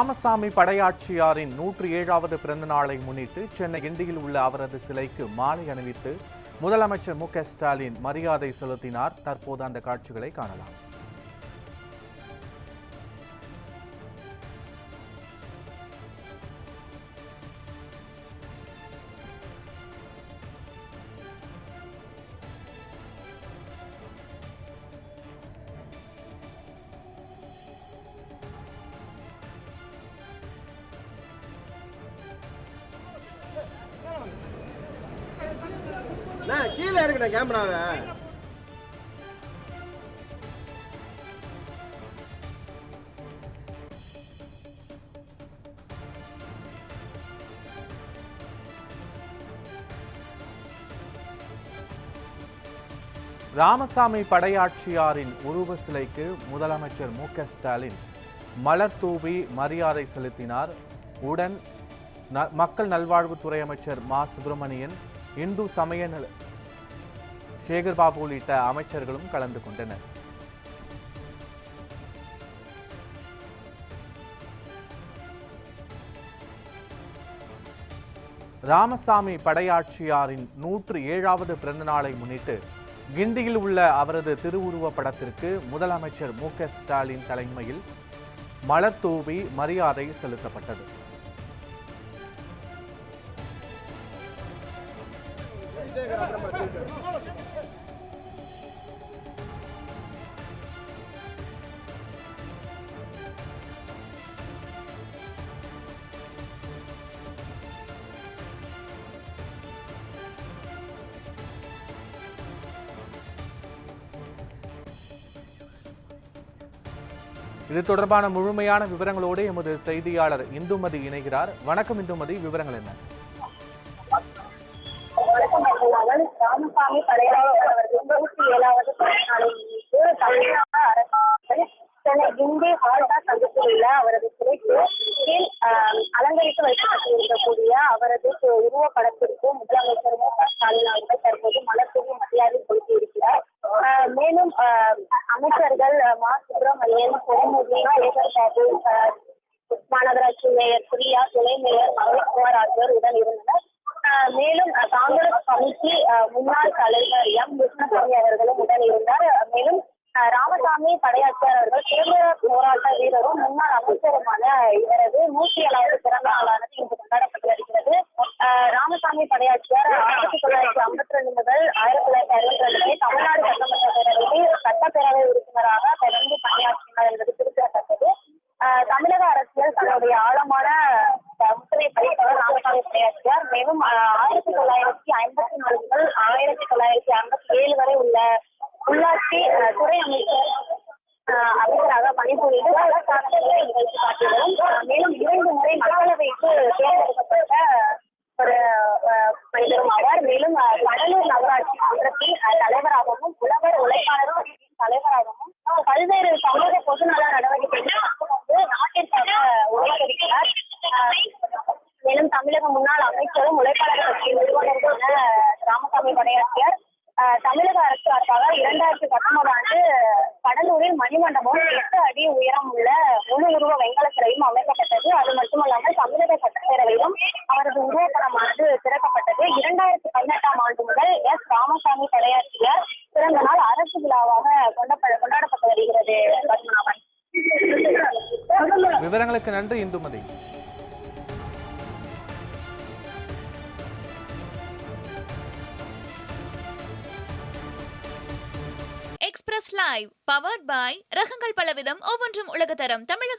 ராமசாமி படையாட்சியாரின் நூற்றி ஏழாவது பிறந்த நாளை முன்னிட்டு சென்னை கிண்டியில் உள்ள அவரது சிலைக்கு மாலை அணிவித்து முதலமைச்சர் மு க ஸ்டாலின் மரியாதை செலுத்தினார். தற்போது அந்த காட்சிகளை காணலாம். நான் கீழே இருக்குண்ணே கேமராவை. ராமசாமி படையாட்சியாரின் உருவ சிலைக்கு முதலமைச்சர் மு க ஸ்டாலின் மலர் தூவி மரியாதை செலுத்தினார். உடன் மக்கள் நல்வாழ்வுத்துறை அமைச்சர் மா. சுப்பிரமணியன் இந்து சமய நல சேகர்பாபு உள்ளிட்ட அமைச்சர்களும் கலந்து கொண்டனர். ராமசாமி படையாட்சியாரின் நூற்று ஏழாவது பிறந்த நாளை முன்னிட்டு கிண்டியில் உள்ள அவரது திருவுருவ படத்திற்கு முதலமைச்சர் மு ஸ்டாலின் தலைமையில் மலர் தூவி மரியாதை செலுத்தப்பட்டது. இது தொடர்பான முழுமையான விவரங்களோடு எமது செய்தியாளர் இந்துமதி இணைகிறார். வணக்கம் இந்துமதி விவரங்கள் என்ன? வணக்கம் மகள் ராமசாமி படையாளர் அவர் இருபத்தி ஏழாவது பிறந்த நாளை முன்னிட்டு தமிழ்நாடு அரசு சென்னை கிண்டி ஹால்டா சங்கத்தில் உள்ள அவரது சிலைக்கு கீழ் அலங்கரித்து வைக்கப்பட்டிருக்கக்கூடிய அவரது உருவ படத்திற்கு முதலமைச்சர் மு க ஸ்டாலின் அவர்கள் தற்போது மலர்தூவி மரியாதை செலுத்தியிருக்கிறார் ஆஹ், மேலும் ஆஹ், அமைச்சர்கள் மா சுப்பிரமணியன் பொன்முடி சேகர் பாபு மாநகராட்சி மேயர் பிரியா துணை மேயர் மகேஷ்குமார் ஆகியோர் உடன் இருந்தனர் மேலும் காங்கிரஸ் கமிட்டி முன்னாள் தலைவர் எம். கிருஷ்ணசாமி அவர்களும் உடன் இருந்தார். மேலும் அஹ், ராமசாமி படையாச்சியார் அவர்கள் சுதந்திர போராட்ட வீரரும் முன்னாள் அமைச்சருமான இவரது நூற்றி ஏழாவது பிறந்த நாளான ஆயிரத்தி தொள்ளாயிரத்தி ஐம்பத்தி நாலு முதல் ஆயிரத்தி தொள்ளாயிரத்தி ஐம்பத்தி ஏழு வரை உள்ள உள்ளாட்சி துறை அமைச்சர் அமைச்சராக பணிபுரிந்து பல சாதனைகளை காட்டியவரும் மேலும் இரண்டு முறை மக்களவைக்கு தேர்ந்தெடுக்கப்பட்ட ஒரு மனிதரும் ஆவார். மேலும் கடலூர் நகராட்சி மன்றத்தில் தலைவராகவும் உழவர் உழைப்பாளரும் தலைவராகவும் பல்வேறு சமூக பொதுநல நடவடிக்கைகள் தமிழக அரசு சார்பாக இரண்டாயிரத்தி பத்தொன்பது ஆண்டு கடலூரில் மணிமண்டபம் எட்டு அடி உயரம் உள்ள முழு உருவ வெங்கல சிலையும் அமைக்கப்பட்டது. அது மட்டுமல்லாமல் தமிழக சட்டப்பேரவையிலும் அவரது உருவப்படமானது திறக்கப்பட்டது. இரண்டாயிரத்தி பதினெட்டாம் ஆண்டு முதல் எஸ். ராமசாமி படையாற்றியார் பிறந்த நாள் அரசு விழாவாக கொண்டாடப்பட்டு வருகிறது விவரங்களுக்கு நன்றி இந்துமதி. லைவ் பவர்ட் பாய் ரகங்கள் பலவிதம் ஒவ்வொன்றும் உலகத்தரம். தமிழக